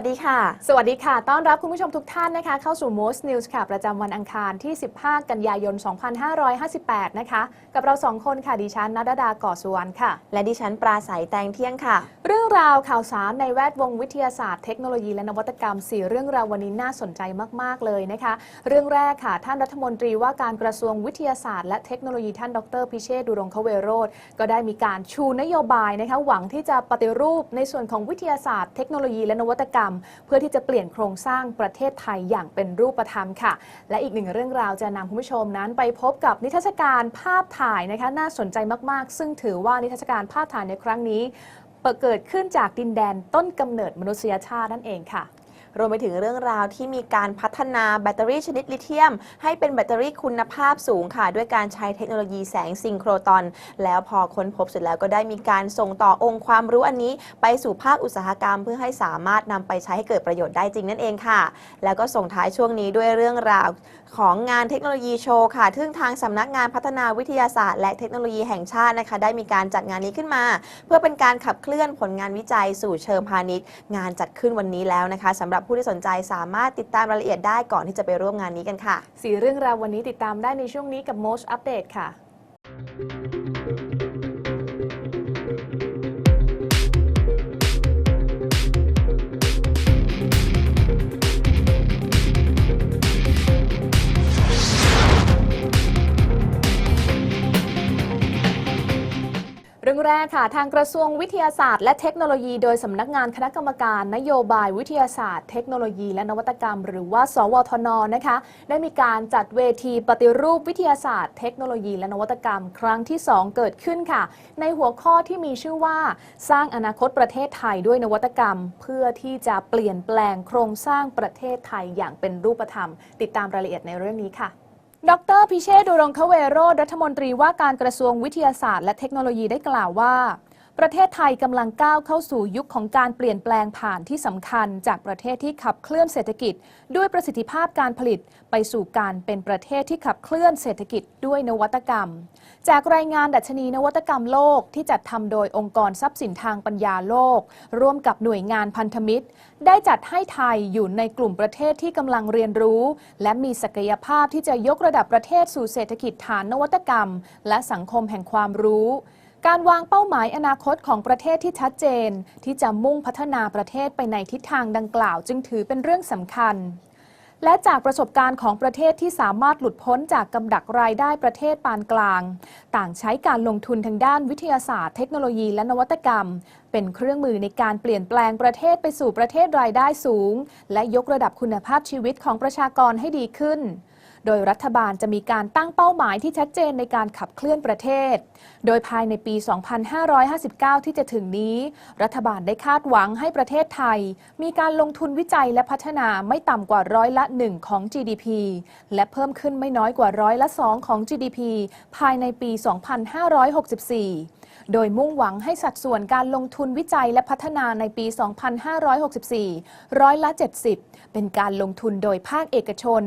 วัสดีค่ะ สวัสดีค่ะ ต้อนรับคุณผู้ชมทุกท่านนะคะ เข้าสู่ Most News ค่ะ ประจำวันอังคารที่ 15 กันยายน 2558 นะคะ กับเราสองคนค่ะ ดิฉันนัดดา ก่อสุวรรณค่ะ และดิฉันปราศัยแตงเที่ยงค่ะ เรื่องราวข่าวสารในแวดวงวิทยาศาสตร์เทคโนโลยีและนวัตกรรม 4 เรื่องราววันนี้น่าสนใจมาก ๆ เลยนะคะ เรื่องแรกค่ะ ท่านรัฐมนตรีว่าการกระทรวงวิทยาศาสตร์และเทคโนโลยีท่านดรพิเชษฐ์ดุรงคเวโรธก็ได้มีการชูนโยบายนะคะหวังที่จะปฏิรูปในส่วนของวิทยาศาสตร์เทคโนโลยีและนวัตกรรมเพื่อที่จะเปลี่ยนโครงสร้างประเทศไทยอย่างเป็นรูปธรรมค่ะ และอีกหนึ่งเรื่องราวจะนำคุณผู้ชมนั้นไปพบกับนิทรรศการภาพถ่ายนะคะน่าสนใจมากๆ ซึ่งถือว่านิทรรศการภาพถ่ายในครั้งนี้เกิดขึ้นจากดินแดนต้นกำเนิดมนุษยชาตินั่นเองค่ะ รวมไปถึงเรื่องราวที่มีการพัฒนาแบตเตอรี่ชนิดลิเธียม ให้เป็นแบตเตอรี่คุณภาพสูงค่ะ ด้วยการใช้เทคโนโลยีแสงซิงโครตอน แล้วพอค้นพบเสร็จแล้วก็ได้มีการส่งต่อองค์ความรู้อันนี้ ไปสู่ภาคอุตสาหกรรม เพื่อให้สามารถนำไปใช้ให้เกิดประโยชน์ได้จริงนั่นเองค่ะ แล้วก็ส่งท้ายช่วงนี้ด้วยเรื่องราวของงานเทคโนโลยีโชว์ค่ะซึ่งทางสำนักงานพัฒนาวิทยาศาสตร์และเทคโนโลยีแห่งชาตินะคะ ได้มีการจัดงานนี้ขึ้นมา เพื่อเป็นการขับเคลื่อนผลงานวิจัยสู่เชิงพาณิชย์ งานจัดขึ้นวันนี้แล้วนะคะสำหรับผู้ที่สนใจสามารถติดตามรายละเอียดได้ก่อนที่จะไปร่วมงานนี้กันค่ะ สี่เรื่องราววันนี้ติดตามได้ในช่วงนี้กับ Most Update ค่ะ เรื่องแรกค่ะ ทางกระทรวงวิทยาศาสตร์และเทคโนโลยี โดยสำนักงานคณะกรรมการนโยบายวิทยาศาสตร์ เทคโนโลยี และนวัตกรรม หรือว่า สวทนนะคะ ได้มีการจัดเวทีปฏิรูปวิทยาศาสตร์ เทคโนโลยี และนวัตกรรม ครั้งที่ 2 เกิดขึ้นค่ะ ในหัวข้อที่มีชื่อว่า สร้างอนาคตประเทศไทยด้วยนวัตกรรม เพื่อที่จะเปลี่ยนแปลงโครงสร้างประเทศไทยอย่างเป็นรูปธรรม ติดตามรายละเอียดในเรื่องนี้ค่ะ ดรพิเชษฐ์ดุรงคเวโรธรัฐมนตรีว่าการกระทรวงวิทยาศาสตร์และเทคโนโลยีได้กล่าวว่า ประเทศไทยกำลังก้าวเข้าสู่ยุคของการเปลี่ยนแปลงผ่านที่สำคัญ จากประเทศที่ขับเคลื่อนเศรษฐกิจ ด้วยประสิทธิภาพการผลิต ไปสู่การเป็นประเทศที่ขับเคลื่อนเศรษฐกิจด้วยนวัตกรรม จากรายงานดัชนีนวัตกรรมโลกที่จัดทำโดยองค์กรทรัพย์สินทางปัญญาโลก ร่วมกับหน่วยงานพันธมิตร ได้จัดให้ไทยอยู่ในกลุ่มประเทศที่กำลังเรียนรู้ และมีศักยภาพที่จะยกระดับประเทศสู่เศรษฐกิจฐานนวัตกรรม และสังคมแห่งความรู้ การวางเป้าหมายอนาคตของประเทศที่ชัดเจน ที่จะมุ่งพัฒนาประเทศไปในทิศทางดังกล่าวจึงถือเป็นเรื่องสำคัญ และจากประสบการณ์ของประเทศที่สามารถหลุดพ้นจากกำดักรายได้ประเทศปานกลาง ต่างใช้การลงทุนทางด้านวิทยาศาสตร์เทคโนโลยีและนวัตกรรม เป็นเครื่องมือในการเปลี่ยนแปลงประเทศไปสู่ประเทศรายได้สูง และยกระดับคุณภาพชีวิตของประชากรให้ดีขึ้น โดยรัฐบาลจะมีการตั้งเป้าหมายที่ชัดเจนในการขับเคลื่อนประเทศ โดยภายในปี 2559 ที่จะถึงนี้ รัฐบาลได้คาดหวังให้ประเทศไทย มีการลงทุนวิจัยและพัฒนาไม่ต่ำกว่าร้อยละ 1 ของ GDP และเพิ่มขึ้นไม่น้อยกว่าร้อยละ 2 ของ GDP ภายในปี 2564โดยมุ่งหวังให้สัดส่วนการลงทุนวิจัยและพัฒนาในปี 2564 ร้อยละ 70 เป็นการลงทุนโดยภาคเอกชน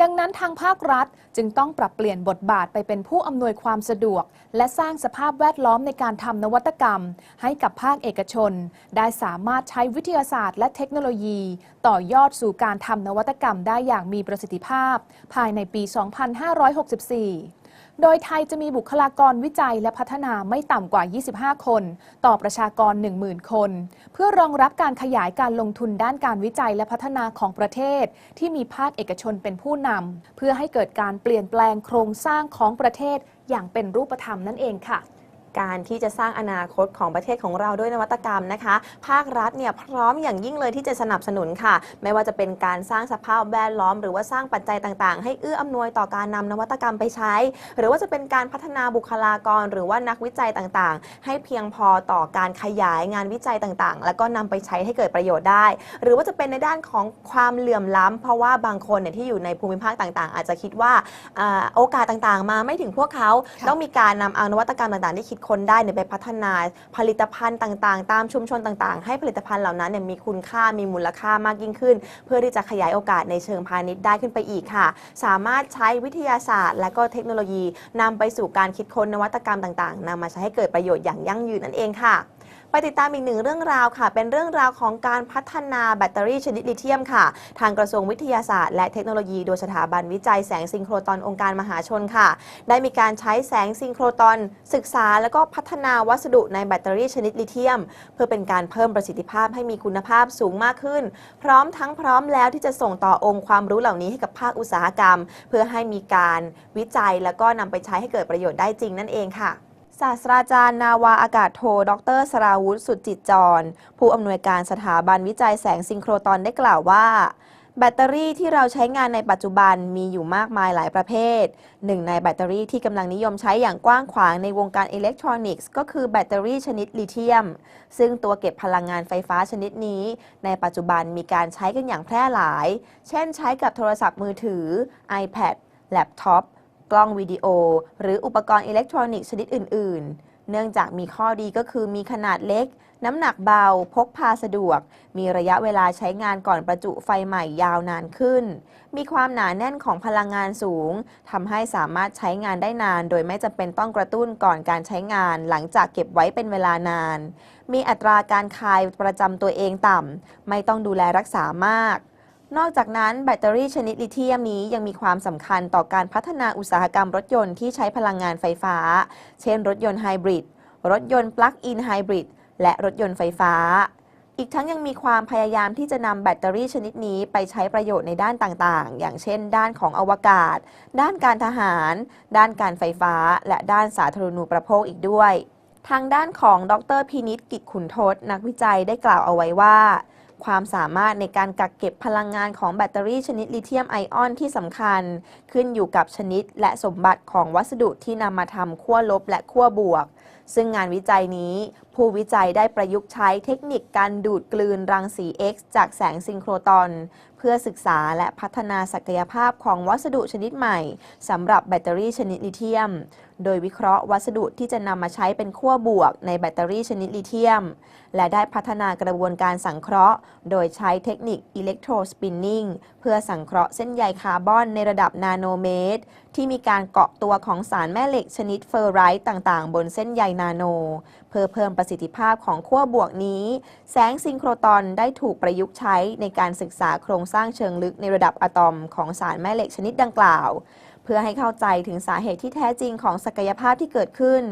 ดังนั้นทางภาครัฐจึงต้องปรับเปลี่ยนบทบาทไปเป็นผู้อำนวยความสะดวก และสร้างสภาพแวดล้อมในการทำนวัตกรรม ให้กับภาคเอกชน ได้สามารถใช้วิทยาศาสตร์และเทคโนโลยี ต่อยอดสู่การทำนวัตกรรมได้อย่างมีประสิทธิภาพ ภายในปี 2564 โดยไทยจะมีบุคลากรวิจัยและพัฒนาไม่ต่ำกว่า 25 คน ต่อประชากร 10,000 คน เพื่อรองรับการขยายการลงทุนด้านการวิจัยและพัฒนาของประเทศ ที่มีภาคเอกชนเป็นผู้นำเพื่อให้เกิดการเปลี่ยนแปลงโครงสร้างของประเทศอย่างเป็นรูปธรรมนั่นเองค่ะ การที่จะสร้างอนาคตของประเทศของเราด้วยนวัตกรรมนะคะ ภาครัฐเนี่ยพร้อมอย่างยิ่งเลยที่จะสนับสนุนค่ะ ไม่ว่าจะเป็นการสร้างสภาพแวดล้อม หรือว่าสร้างปัจจัยต่างๆ ให้เอื้ออำนวยต่อการนำนวัตกรรมไปใช้ หรือว่าจะเป็นการพัฒนาบุคลากร หรือว่านักวิจัยต่างๆ ให้เพียงพอต่อการขยายงานวิจัยต่างๆ แล้วก็นำไปใช้ให้เกิดประโยชน์ได้ หรือว่าจะเป็นในด้านของความเหลื่อมล้ำเพราะว่าบางคนเนี่ยที่อยู่ในภูมิภาคต่างๆ อาจจะคิดว่าอ่าโอกาสต่างๆ มาไม่ถึงพวกเขาค่ะต้องมีการนำเอานวัตกรรมต่างๆ ที่คิดค้นได้เนี่ยไปพัฒนาผลิตภัณฑ์ต่างๆ ตามชุมชนต่างๆ ให้ผลิตภัณฑ์เหล่านั้นเนี่ยมีคุณค่ามีมูลค่ามากยิ่งขึ้น เพื่อที่จะขยายโอกาสในเชิงพาณิชย์ได้ขึ้นไปอีกค่ะ สามารถใช้วิทยาศาสตร์ และก็เทคโนโลยีนำไปสู่การคิดค้นนวัตกรรมต่างๆนำมาใช้ให้เกิดประโยชน์อย่างยั่งยืนนั่นเองค่ะ ไปติดตามอีกหนึ่งเรื่องราวค่ะ เป็นเรื่องราวของการพัฒนาแบตเตอรี่ชนิดลิเธียมค่ะ ทางกระทรวงวิทยาศาสตร์และเทคโนโลยีโดยสถาบันวิจัยแสงซิงโครตอนองค์การมหาชนค่ะ ได้มีการใช้แสงซิงโครตอน ศึกษาแล้วก็พัฒนาวัสดุในแบตเตอรี่ชนิดลิเธียม เพื่อเป็นการเพิ่มประสิทธิภาพให้มีคุณภาพสูงมากขึ้น พร้อมทั้งพร้อมแล้วที่จะส่งต่อองค์ความรู้เหล่านี้ให้กับภาคอุตสาหกรรม เพื่อให้มีการวิจัยแล้วก็นำไปใช้ให้เกิดประโยชน์ได้จริงนั่นเองค่ะ ศาสตราจารย์นาวาอากาศโท ดรสราวุธสุดจิตจร ผู้อำนวยการสถาบันวิจัยแสงซิงโครตอนได้กล่าวว่า แบตเตอรี่ที่เราใช้งานในปัจจุบันมีอยู่มากมายหลายประเภท หนึ่งในแบตเตอรี่ที่กำลังนิยมใช้อย่างกว้างขวางในวงการอิเล็กทรอนิกส์ก็คือแบตเตอรี่ชนิดลิเธียม ซึ่งตัวเก็บพลังงานไฟฟ้าชนิดนี้ ในปัจจุบันมีการใช้กันอย่างแพร่หลาย เช่น ใช้กับโทรศัพท์มือถือ iPad แล็ปท็อป ล้องวิดีโอ หรืออุปกรณ์อิเล็กทรอนิกส์ชนิดอื่น ๆ เนื่องจากมีข้อดีก็คือมีขนาดเล็ก น้ำหนักเบา พกพาสะดวก มีระยะเวลาใช้งานก่อนประจุไฟใหม่ยาวนานขึ้น มีความหนาแน่นของพลังงานสูงทำให้สามารถใช้งานได้นาน โดยไม่จำเป็นต้องกระตุ้นก่อนการใช้งาน หลังจากเก็บไว้เป็นเวลานาน มีอัตราการคายประจำตัวเองต่ำไม่ต้องดูแลรักษามาก นอกจากนั้นแบตเตอรี่ชนิดลิเธียมนี้ยังมีความสำคัญต่อการพัฒนาอุตสาหกรรมรถยนต์ที่ใช้พลังงานไฟฟ้า เช่น รถยนต์ไฮบริด รถยนต์ปลั๊กอินไฮบริด และรถยนต์ไฟฟ้า อีกทั้งยังมีความพยายามที่จะนำแบตเตอรี่ชนิดนี้ไปใช้ประโยชน์ในด้านต่างๆ อย่างเช่น ด้านของอวกาศ ด้านการทหาร ด้านการไฟฟ้า และด้านสาธารณูปโภคอีกด้วย ทางด้านของดรพินิษกิจขุนทศนักวิจัยได้กล่าวเอาไว้ว่า ความสามารถในการกักเก็บพลังงานของแบตเตอรี่ชนิดลิเธียมไอออนที่สำคัญ ขึ้นอยู่กับชนิดและสมบัติของวัสดุที่นำมาทำขั้วลบและขั้วบวก ซึ่งงานวิจัยนี้ ผู้วิจัยได้ประยุกต์ใช้เทคนิคการดูดกลืนรังสี X จากแสงซิงโครตอน เพื่อศึกษาและพัฒนาศักยภาพของวัสดุชนิดใหม่สำหรับแบตเตอรี่ชนิดลิเธียม โดยวิเคราะห์วัสดุที่จะนำมาใช้เป็นขั้วบวกในแบตเตอรี่ชนิดลิเธียม และได้พัฒนากระบวนการสังเคราะห์ โดยใช้เทคนิคอิเล็กโทรสปินนิ่งเพื่อสังเคราะห์เส้นใยคาร์บอนในระดับนาโนเมตร ที่มีการเกาะตัวของสารแม่เหล็กชนิดเฟอร์ไรต์ต่างๆ บนเส้นใยนาโน พื่อเพิ่มประสิทธิภาพของขั้วบวกนี้ แสงซิงโครตอนได้ถูกประยุกต์ใช้ในการศึกษาโครงสร้างเชิงลึกในระดับอะตอมของสารแม่เหล็กชนิดดังกล่าว เพื่อให้เข้าใจถึงสาเหตุที่แท้จริงของศักยภาพที่เกิดขึ้น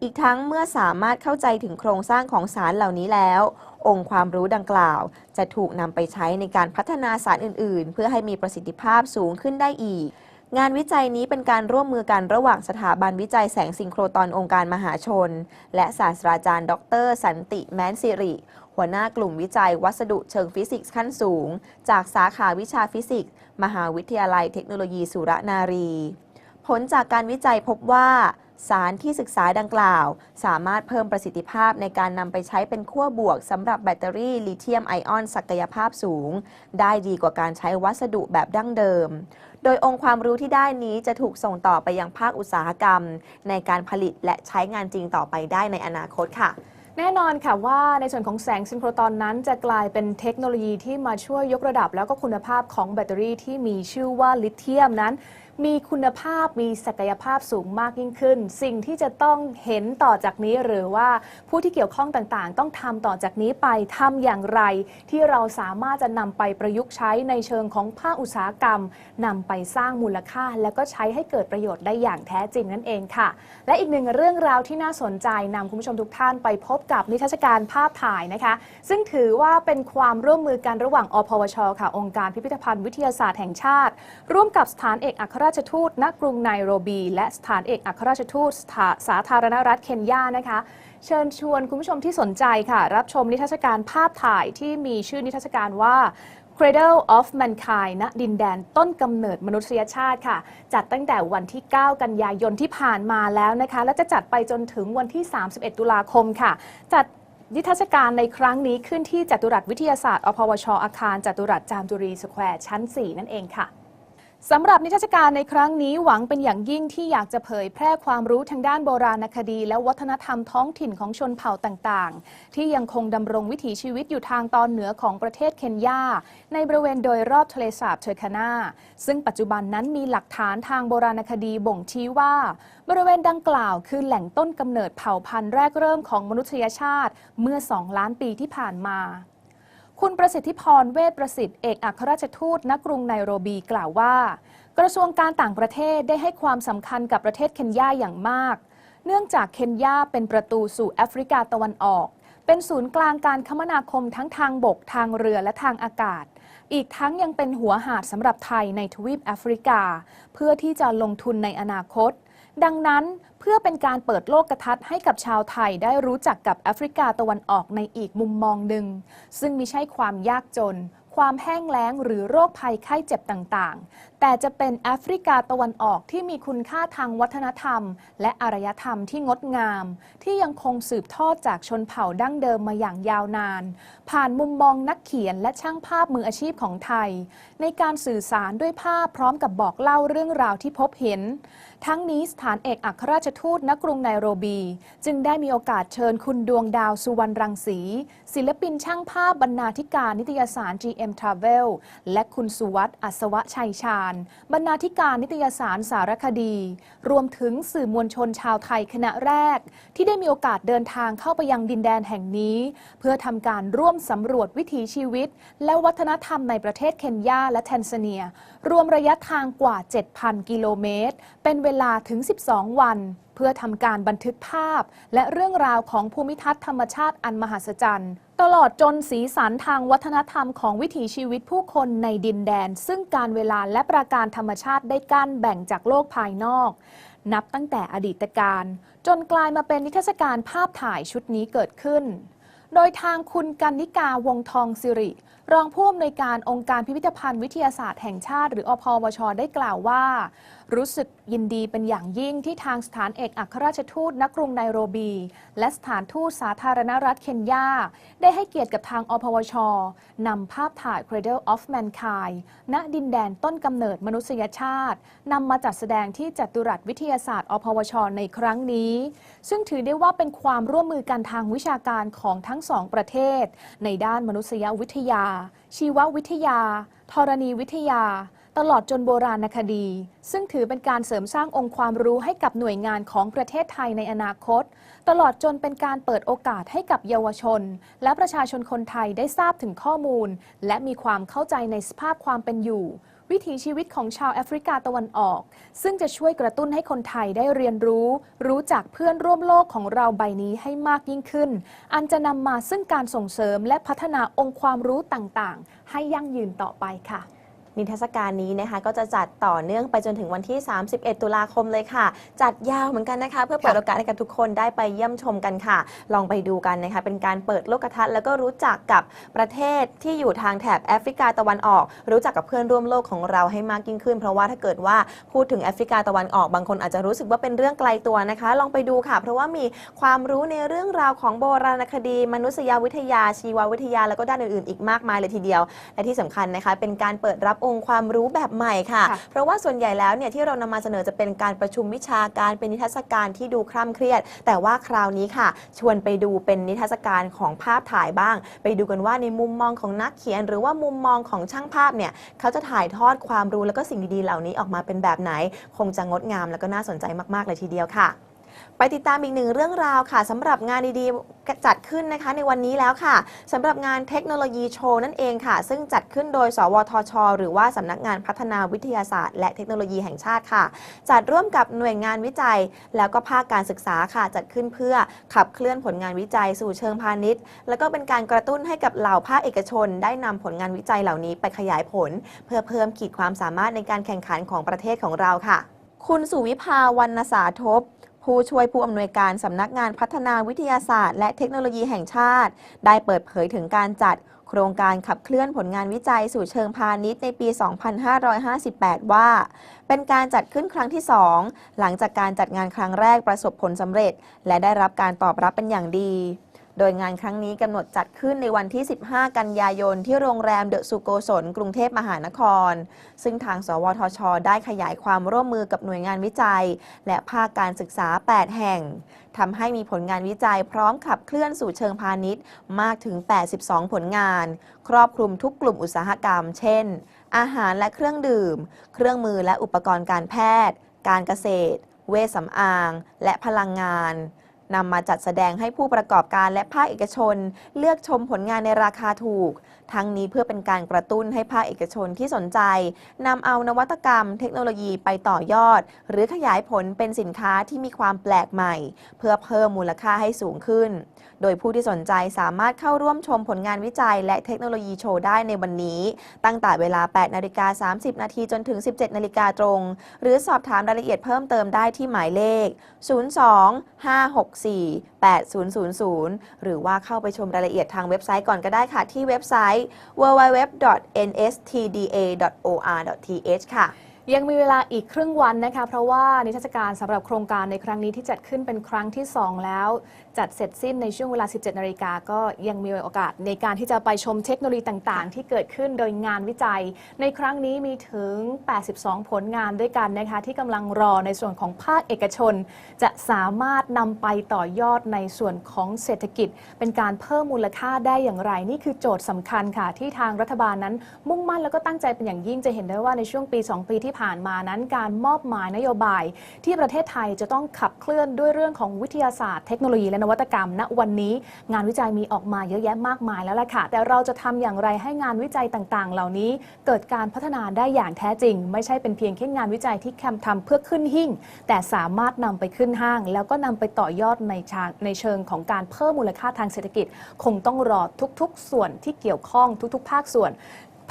อีกทั้งเมื่อสามารถเข้าใจถึงโครงสร้างของสารเหล่านี้แล้ว องค์ความรู้ดังกล่าว จะถูกนำไปใช้ในการพัฒนาสารอื่น ๆ เพื่อให้มีประสิทธิภาพสูงขึ้นได้อีก งานวิจัยนี้เป็นการร่วมมือกันระหว่างสถาบันวิจัยแสงซิงโครตอนองค์การมหาชน และศาสตราจารย์ ดร สันติแมนซิริ หัวหน้ากลุ่มวิจัยวัสดุเชิงฟิสิกส์ขั้นสูง จากสาขาวิชาฟิสิกส์ มหาวิทยาลัยเทคโนโลยีสุรนารี ผลจากการวิจัยพบว่า สารที่ศึกษาดังกล่าว สามารถเพิ่มประสิทธิภาพในการนำไปใช้เป็นขั้วบวกสำหรับแบตเตอรี่ลิเธียมไอออนศักยภาพสูง ได้ดีกว่าการใช้วัสดุแบบดั้งเดิม โดยองค์ความรู้ที่ได้นี้จะถูกส่งต่อไปยังภาคอุตสาหกรรม ในการผลิตและใช้งานจริงต่อไปได้ในอนาคตค่ะแน่นอนค่ะว่าในส่วนของแสงซินโครตอนนั้นจะกลายเป็นเทคโนโลยีที่มาช่วยยกระดับแล้วก็คุณภาพของแบตเตอรี่ที่มีชื่อว่าลิเธียมนั้น มีคุณภาพมีศักยภาพสูงมากยิ่งขึ้น สิ่งที่จะต้องเห็นต่อจากนี้หรือว่าผู้ที่เกี่ยวข้องต่างๆ ต้องทำต่อจากนี้ไปทำอย่างไร ที่เราสามารถจะนำไปประยุกต์ใช้ในเชิงของภาคอุตสาหกรรมนำไปสร้างมูลค่า แล้วก็ใช้ให้เกิดประโยชน์ได้อย่างแท้จริงนั่นเองค่ะ และอีกหนึ่งเรื่องราวที่น่าสนใจนำคุณผู้ชมทุกท่านไปพบกับนิทรรศการภาพถ่ายนะคะ ซึ่งถือว่าเป็นความร่วมมือกันระหว่างอพวชค่ะองค์การพิพิธภัณฑ์วิทยาศาสตร์แห่งชาติ ร่วมกับสถานเอกอัครราชทูตณกรุงไนโรบี และสถานเอกอัครราชทูตสถาสาธารณรัฐเคนยานะคะเชิญชวนคุณผู้ชมที่สนใจค่ะ รับชมนิทรรศการภาพถ่ายที่มีชื่อนิทรรศการว่า Cradle of Mankind ณดินแดนต้นกำเนิดมนุษยชาติค่ะ จัดตั้งแต่วันที่ 9 กันยายนที่ผ่านมาแล้วนะคะ และจะจัดไปจนถึงวันที่ 31 ตุลาคมค่ะ จัดนิทรรศการในครั้งนี้ขึ้นที่จัตุรัสวิทยาศาสตร์อพวชอาคารจัตุรัสจามจุรีสแควร์ชั้น 4 นั่นเองค่ะ สำหรับนิทรรศการในครั้งนี้หวังเป็นอย่างยิ่งที่อยากจะเผยแพร่ความรู้ทางด้านโบราณคดี และวัฒนธรรมท้องถิ่นของชนเผ่าต่างๆ ที่ยังคงดำรงวิถีชีวิตอยู่ทางตอนเหนือของประเทศเคนยา ในบริเวณโดยรอบทะเลสาบเทอร์คานาซึ่งปัจจุบันนั้นมีหลักฐานทางโบราณคดีบ่งชี้ว่า บริเวณดังกล่าวคือแหล่งต้นกำเนิดเผ่าพันธุ์แรกเริ่มของมนุษยชาติเมื่อ 2 ล้านปีที่ผ่านมา คุณประสิทธิพรเวชประสิทธิ์เอกอัครราชทูตณกรุงไนโรบีกล่าวว่า กระทรวงการต่างประเทศได้ให้ความสำคัญกับประเทศเคนยาอย่างมาก เนื่องจากเคนยาเป็นประตูสู่แอฟริกาตะวันออก เป็นศูนย์กลางการคมนาคมทั้งทางบกทางเรือและทางอากาศ อีกทั้งยังเป็นหัวหาดสำหรับไทยในทวีปแอฟริกา เพื่อที่จะลงทุนในอนาคต ดังนั้นเพื่อเป็นการเปิดโลกทัดให้กับชาวไทยได้รู้จักกับแอฟริกาตะวันออกในอีกมุมมองหนึ่ง ซึ่งมิใช่ความยากจน ความแห้งแล้งหรือโรคภัยไข้เจ็บต่าง แต่จะเป็นแอฟริกาตะวันออกที่มีคุณค่าทางวัฒนธรรม และอารยธรรมที่งดงาม ที่ยังคงสืบทอดจากชนเผ่าดั้งเดิมมาอย่างยาวนาน ผ่านมุมมองนักเขียนและช่างภาพมืออาชีพของไทย ในการสื่อสารด้วยภาพพร้อมกับบอกเล่าเรื่องราวที่พบเห็น ทั้งนี้สถานเอกอัครราชทูตณกรุงไนโรบี จึงได้มีโอกาสเชิญคุณดวงดาวสุวรรณรังสี ศิลปินช่างภาพบรรณาธิการนิตยสาร GM Travel และคุณสุวัสด์อัศวะชัยชาญบรรณาธิการนิตยสารสารคดี รวมถึงสื่อมวลชนชาวไทยคณะแรก ที่ได้มีโอกาสเดินทางเข้าไปยังดินแดนแห่งนี้ เพื่อทำการร่วมสำรวจวิถีชีวิต และวัฒนธรรมในประเทศเคนยาและแทนซาเนีย รวมระยะทางกว่า 7,000 กิโลเมตร เป็นเวลาถึง 12 วัน เพื่อทำการบันทึกภาพ และเรื่องราวของภูมิทัศน์ธรรมชาติอันมหัศจรรย์ตลอดจนสีสันทางวัฒนธรรมของวิถีชีวิตผู้คนในดินแดน ซึ่งการเวลาและประการธรรมชาติได้กั้นแบ่งจากโลกภายนอก นับตั้งแต่อดีตการ จนกลายมาเป็นนิทรรศการภาพถ่ายชุดนี้เกิดขึ้น โดยทางคุณกันนิกาวงทองสิริ รองผู้อำนวยการองค์การพิพิธภัณฑ์วิทยาศาสตร์แห่งชาติ หรืออพวช ได้กล่าวว่า รู้สึกยินดีเป็นอย่างยิ่งที่ทางสถานเอกอัครราชทูตณกรุงไนโรบี และสถานทูตสาธารณรัฐเคนยา ได้ให้เกียรติกับทางอพวช นำภาพถ่าย Cradle of Mankind ณดินแดนต้นกำเนิดมนุษยชาติ นำมาจัดแสดงที่จัตุรัสวิทยาศาสตร์ อพวช ในครั้งนี้ ซึ่งถือได้ว่าเป็นความร่วมมือกันทางวิชาการของทั้งสองประเทศ ในด้านมนุษยวิทยา ชีววิทยา ธรณีวิทยา ตลอดจนโบราณคดี ซึ่งถือเป็นการเสริมสร้างองค์ความรู้ให้กับหน่วยงานของประเทศไทยในอนาคต ตลอดจนเป็นการเปิดโอกาสให้กับเยาวชน และประชาชนคนไทยได้ทราบถึงข้อมูล และมีความเข้าใจในสภาพความเป็นอยู่ วิถีชีวิตของชาวแอฟริกาตะวันออก ซึ่งจะช่วยกระตุ้นให้คนไทยได้เรียนรู้ รู้จักเพื่อนร่วมโลกของเราใบนี้ให้มากยิ่งขึ้น อันจะนำมาซึ่งการส่งเสริมและพัฒนาองค์ความรู้ต่างๆ ให้ยั่งยืนต่อไปค่ะ นิทรรศการนี้นะคะ ก็จะจัดต่อเนื่องไปจนถึงวันที่ 31 ตุลาคมเลยค่ะ จัดยาวเหมือนกันนะคะ เพื่อเปิดโอกาสให้กับทุกคนได้ไปเยี่ยมชมกันค่ะ ลองไปดูกันนะคะ เป็นการเปิดโลกทัศน์แล้วก็รู้จักกับประเทศที่อยู่ทางแถบแอฟริกาตะวันออก รู้จักกับเพื่อนร่วมโลกของเราให้มากยิ่งขึ้น เพราะว่าถ้าเกิดว่าพูดถึงแอฟริกาตะวันออกบางคนอาจจะรู้สึกว่าเป็นเรื่องไกลตัวนะคะ ลองไปดูค่ะ เพราะว่ามีความรู้ในเรื่องราวของโบราณคดี มนุษยวิทยาชีววิทยาแล้วก็ด้านอื่นๆ อีกมากมายเลยทีเดียว และที่สำคัญนะคะ เป็นการเปิดรับองค์ความรู้แบบใหม่ค่ะค่ะ เพราะว่าส่วนใหญ่แล้วเนี่ยที่เรานำมาเสนอจะเป็นการประชุมวิชาการเป็นนิทรรศการที่ดูคร่ำเครียด แต่ว่าคราวนี้ค่ะ ชวนไปดูเป็นนิทรรศการของภาพถ่ายบ้าง ไปดูกันว่าในมุมมองของนักเขียน หรือว่ามุมมองของช่างภาพเนี่ยเขาจะถ่ายทอดความรู้แล้วก็สิ่งดีๆเหล่านี้ออกมาเป็นแบบไหน คงจะงดงามแล้วก็น่าสนใจมากๆเลยทีเดียวค่ะ ไปติดตามอีกหนึ่งเรื่องราวค่ะสำหรับงานดีๆจัดขึ้นนะคะในวันนี้แล้วค่ะสำหรับงานเทคโนโลยีโชว์นั่นเองค่ะ ซึ่งจัดขึ้นโดย สวทช หรือว่าสำนักงานพัฒนาวิทยาศาสตร์ และเทคโนโลยีแห่งชาติค่ะ จัดร่วมกับหน่วยงานวิจัย แล้วก็ภาคการศึกษาค่ะจัดขึ้นเพื่อขับเคลื่อนผลงานวิจัยสู่เชิงพาณิชย์ แล้วก็เป็นการกระตุ้นให้กับเหล่าภาคเอกชน ได้นำผลงานวิจัยเหล่านี้ไปขยายผล เพื่อเพิ่มขีดความสามารถในการแข่งขันของประเทศของเราค่ะ คุณสุวิภาวรรณสาทบ ผู้ช่วยผู้อำนวยการสำนักงานพัฒนาวิทยาศาสตร์ และเทคโนโลยีแห่งชาติ ได้เปิดเผยถึงการจัดโครงการขับเคลื่อนผลงานวิจัยสู่เชิงพาณิชย์ในปี 2558 ว่า เป็นการจัดขึ้นครั้งที่ 2 หลังจากการจัดงานครั้งแรกประสบผลสำเร็จ และได้รับการตอบรับเป็นอย่างดี โดยงานครั้งนี้กำหนดจัดขึ้นในวันที่ 15 กันยายน ที่โรงแรมเดอะสุโกศลกรุงเทพมหานคร ซึ่งทาง สวทช ได้ขยายความร่วมมือกับหน่วยงานวิจัย และภาคการศึกษา 8 แห่งทำให้มีผลงานวิจัยพร้อมขับเคลื่อนสู่เชิงพาณิชย์ มากถึง 82 ผลงาน ครอบคลุมทุกกลุ่มอุตสาหกรรม เช่น อาหารและเครื่องดื่ม เครื่องมือและอุปกรณ์การแพทย์ การเกษตร เวชสำอาง และพลังงาน นำมาจัดแสดงให้ผู้ประกอบการและภาคเอกชน เลือกชมผลงานในราคาถูก ทั้งนี้เพื่อเป็นการกระตุ้นให้ภาคเอกชนที่สนใจนำเอานวัตกรรม เทคโนโลยีไปต่อยอด หรือขยายผลเป็นสินค้าที่มีความแปลกใหม่ เพื่อเพิ่มมูลค่าให้สูงขึ้น โดยผู้ที่สนใจสามารถเข้าร่วมชมผลงานวิจัย และเทคโนโลยีโชว์ได้ในวันนี้ ตั้งแต่เวลา 8 นาฬิกา 30 นาทีจนถึง 17 นาฬิกาตรง หรือสอบถามรายละเอียดเพิ่มเติมได้ที่หมายเลข 02 564 8000 หรือว่าเข้าไปชมรายละเอียดทางเว็บไซต์ก่อนก็ได้ค่ะ ที่เว็บไซต์ www.nstda.or.th ค่ะ ยังมีเวลาอีกครึ่งวันนะคะ เพราะว่านิทรรศการสำหรับโครงการในครั้งนี้ที่จัดขึ้นเป็นครั้งที่ 2 แล้ว จัดเสร็จสิ้นในช่วงเวลา 17 นาฬิกาก็ยังมีโอกาสในการที่จะไปชมเทคโนโลยีต่างๆ ที่เกิดขึ้นโดยงานวิจัย ในครั้งนี้มีถึง 82 ผลงานด้วยกันนะคะ ที่กำลังรอในส่วนของภาคเอกชน จะสามารถนำไปต่อยอดในส่วนของเศรษฐกิจ เป็นการเพิ่มมูลค่าได้อย่างไร นี่คือโจทย์สำคัญค่ะที่ทางรัฐบาลนั้น มุ่งมั่นแล้วก็ตั้งใจเป็นอย่างยิ่งจะเห็นได้ว่าในช่วงปี 2 ปีที่ผ่านมานั้นการมอบหมายนโยบาย ที่ประเทศไทยจะต้องขับเคลื่อนด้วยเรื่องของวิทยาศาสตร์เทคโนโลยีและนวัตกรรม ณวันนี้ งานวิจัยมีออกมาเยอะแยะมากมายแล้วล่ะค่ะ แต่เราจะทำอย่างไรให้งานวิจัยต่างๆ เหล่านี้ เกิดการพัฒนาได้อย่างแท้จริง ไม่ใช่เป็นเพียงแค่งานวิจัยที่แคมทำเพื่อขึ้นหิ่ง แต่สามารถนำไปขึ้นห้าง แล้วก็นำไปต่อยอดในชางในเชิงของการเพิ่มมูลค่าทางเศรษฐกิจ คงต้องรอทุกๆ ส่วนที่เกี่ยวข้องทุก ๆ ภาคส่วน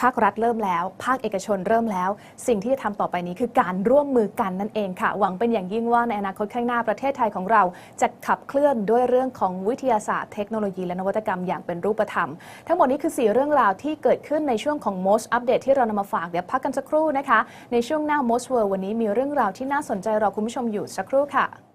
ภาครัฐเริ่มแล้ว ภาคเอกชนเริ่มแล้ว สิ่งที่จะทำต่อไปนี้คือการร่วมมือกันนั่นเองค่ะ หวังเป็นอย่างยิ่งว่าในอนาคตข้างหน้าประเทศไทยของเรา จะขับเคลื่อนด้วยเรื่องของวิทยาศาสตร์เทคโนโลยีและนวัตกรรมอย่างเป็นรูปธรรม ทั้งหมดนี้คือ 4 เรื่องราวที่เกิดขึ้นในช่วงของ most update ที่เรานำมาฝากเดี๋ยวพักกันสักครู่นะคะ ในช่วงหน้า most world วันนี้มีเรื่องราวที่น่าสนใจรอคุณผู้ชมอยู่สักครู่ค่ะ